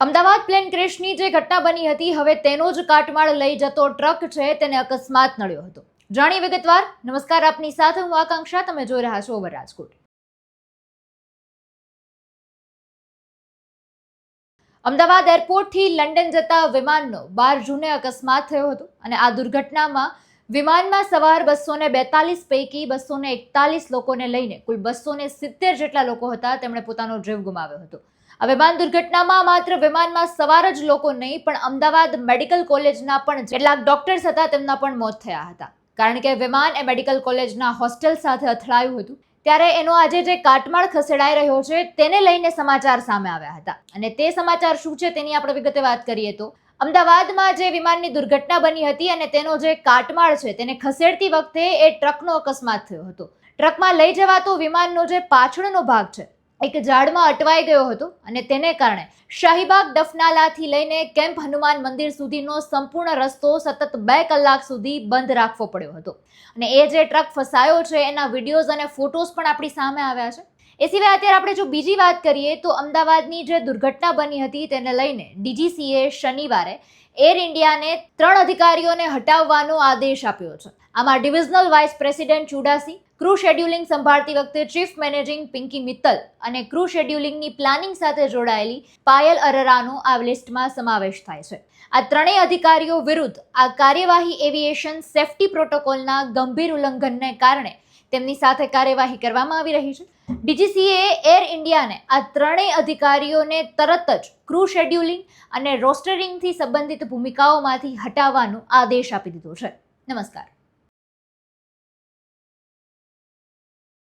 Ahmedabad plane ક્રેશની જે ઘટના બની હતી, હવે તેનો જ કાટમાળ લઈ જતો ટ્રક છે, તેને અકસ્માત નડ્યો હતો. જાણી વિગતવાર. નમસ્કાર, આપની સાથે હું આકાંક્ષા. તમે જોઈ રહ્યા છો ઓવર રાજકોટ. અમદાવાદ એરપોર્ટથી લંડન જતા વિમાનનો બાર જૂને અકસ્માત થયો હતો અને આ દુર્ઘટનામાં વિમાનમાં સવાર બસો ને બેતાલીસ પૈકી બસો ને એકતાલીસ લોકોને લઈને કુલ બસો ને સિત્તેર જેટલા લોકો હતા, તેમણે પોતાનો જીવ ગુમાવ્યો હતો. આ વિમાન દુર્ઘટનામાં માત્ર વિમાનમાં સવાર જ લોકો નહીં, પણ અમદાવાદ મેડિકલ કોલેજના પણ કેટલાક ડોક્ટર્સ હતા, તેમના પણ મોત થયા હતા. કારણ કે વિમાન એ મેડિકલ કોલેજના હોસ્ટેલ સાથે અથડાયું હતું. ત્યારે એનો આજે જે કાટમાળ ખસેડાઈ રહ્યો છે, તેને લઈને સમાચાર સામે આવ્યા હતા. અને તે સમાચાર શું છે તેની આપણે વિગતે વાત કરીએ તો અમદાવાદમાં જે વિમાનની દુર્ઘટના બની હતી અને તેનો જે કાટમાળ છે તેને ખસેડતી વખતે એ ટ્રકનો અકસ્માત થયો હતો. ટ્રકમાં લઈ જવાતો વિમાનનો જે પાછળનો ભાગ છે, એક ઝાડમાં અટવાઈ ગયો હતો અને તેને કારણે શાહીબાગ દફનાલાથી લઈને કેમ્પ હનુમાન મંદિર સુધીનો સંપૂર્ણ રસ્તો સતત બે કલાક સુધી બંધ રાખવો પડ્યો હતો. અને એ જે ટ્રક ફસાયો છે, એના વિડીયોઝ અને ફોટોઝ પણ આપણી સામે આવ્યા છે. એ સિવાય અત્યારે આપણે જો બીજી વાત કરીએ તો અમદાવાદની જે દુર્ઘટના બની હતી તેને લઈને ડીજીસીએ શનિવારે એર ઇન્ડિયાને ત્રણ અધિકારીઓને હટાવવાનો આદેશ આપ્યો છે. આમાં ડિવિઝનલ વાઇસ પ્રેસિડેન્ટ ચુડાસી, ક્રૂ શેડ્યુલિંગ સંભાળતી વખતે ચીફ મેનેજિંગ પિંકી મિત્તલ અને ક્રૂ શેડ્યુલિંગની પ્લાનિંગ સાથે જોડાયેલી પાયલ અરરાનો આ લિસ્ટમાં સમાવેશ થાય છે. આ ત્રણેય અધિકારીઓ વિરુદ્ધ આ કાર્યવાહી એવિએશન સેફટી પ્રોટોકોલના ગંભીર ઉલ્લંઘનને કારણે તેમની સાથે કાર્યવાહી કરવામાં આવી રહી છે. ડીજીસીએ એર ઇન્ડિયાને આ ત્રણેય અધિકારીઓને તરત જ ક્રૂ શેડ્યુલિંગ અને રોસ્ટરિંગથી સંબંધિત ભૂમિકાઓમાંથી હટાવવાનો આદેશ આપી દીધો છે. નમસ્કાર.